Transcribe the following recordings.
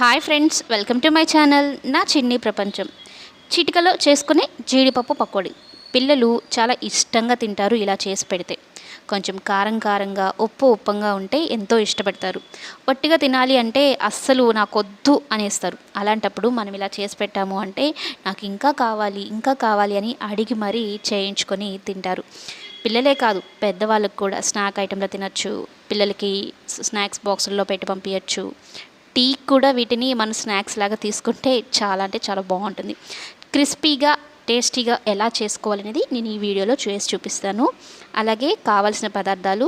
Hi friends welcome to my channel నా చిన్ని ప్రపంచం. చిటికలో చేసుకునే జీడిపప్పు పకోడీ. పిల్లలు చాలా ఇష్టంగా తింటారు ఇలా చేసి పెడితే. కొంచెం కారం కారంగా ఉప్పు ఉప్పంగా ఉంటే ఎంతో ఇష్టపడతారు. ఒట్టిగా తినాలి అంటే అస్సలు నాకొద్దు అనేస్తారు. అలాంటప్పుడు మనం ఇలా చేసి పెట్టాము అంటే నాకు ఇంకా కావాలి ఇంకా కావాలి అని అడిగి మరీ చేయించుకొని తింటారు. పిల్లలే కాదు పెద్దవాళ్ళకు కూడా స్నాక్ ఐటెంలో తినచ్చు. పిల్లలకి స్నాక్స్ బాక్సుల్లో పెట్టి పంపించచ్చు టీ కూడా వీటిని మనం స్నాక్స్ లాగా తీసుకుంటే చాలా అంటే చాలా బాగుంటుంది. క్రిస్పీగా టేస్టీగా ఎలా చేసుకోవాలనేది నేను ఈ వీడియోలో చేసి చూపిస్తాను. అలాగే కావాల్సిన పదార్థాలు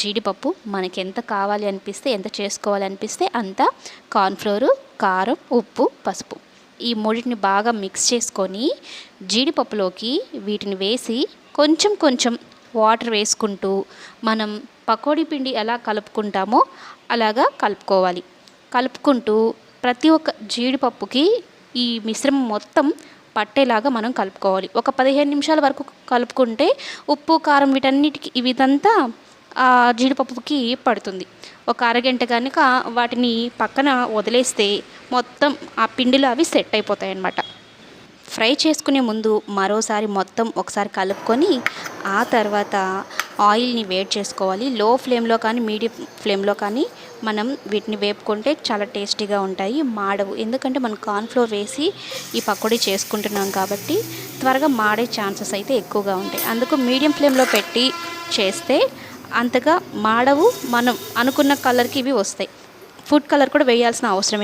జీడిపప్పు మనకి ఎంత కావాలి అనిపిస్తే ఎంత చేసుకోవాలి అనిపిస్తే అంత కార్న్ఫ్లోరు కారం ఉప్పు పసుపు. ఈ మూడింటిని బాగా మిక్స్ చేసుకొని జీడిపప్పులోకి వీటిని వేసి కొంచెం కొంచెం వాటర్ వేసుకుంటూ మనం పకోడీ పిండి ఎలా కలుపుకుంటామో అలాగా కలుపుకోవాలి. కలుపుకుంటూ ప్రతి ఒక్క జీడిపప్పుకి ఈ మిశ్రమం మొత్తం పట్టేలాగా మనం కలుపుకోవాలి. ఒక పదిహేను నిమిషాల వరకు కలుపుకుంటే ఉప్పు కారం వీటన్నిటికి ఇదంతా ఆ జీడిపప్పుకి పడుతుంది. ఒక అరగంట కనుక వాటిని పక్కన వదిలేస్తే మొత్తం ఆ పిండిలో అవి సెట్ అయిపోతాయి అన్నమాట ఫ్రై చేసుకునే ముందు మరోసారి మొత్తం ఒకసారి కలుపుకొని ఆ తర్వాత ఆయిల్ని వేడి చేసుకోవాలి. లో ఫ్లేమ్లో కానీ మీడియం ఫ్లేమ్లో కానీ మనం వీటిని వేపుకుంటే చాలా టేస్టీగా ఉంటాయి. మాడవు. ఎందుకంటే మనం కార్న్ఫ్లోర్ వేసి ఈ పకోడీ చేసుకుంటున్నాం కాబట్టి త్వరగా మాడే ఛాన్సెస్ అయితే ఎక్కువగా ఉంటాయి. అందుకు మీడియం ఫ్లేమ్లో పెట్టి చేస్తే అంతగా మాడవు. మనం అనుకున్న కలర్కి ఇవి వస్తాయి. ఫుడ్ కలర్ కూడా వేయాల్సిన అవసరం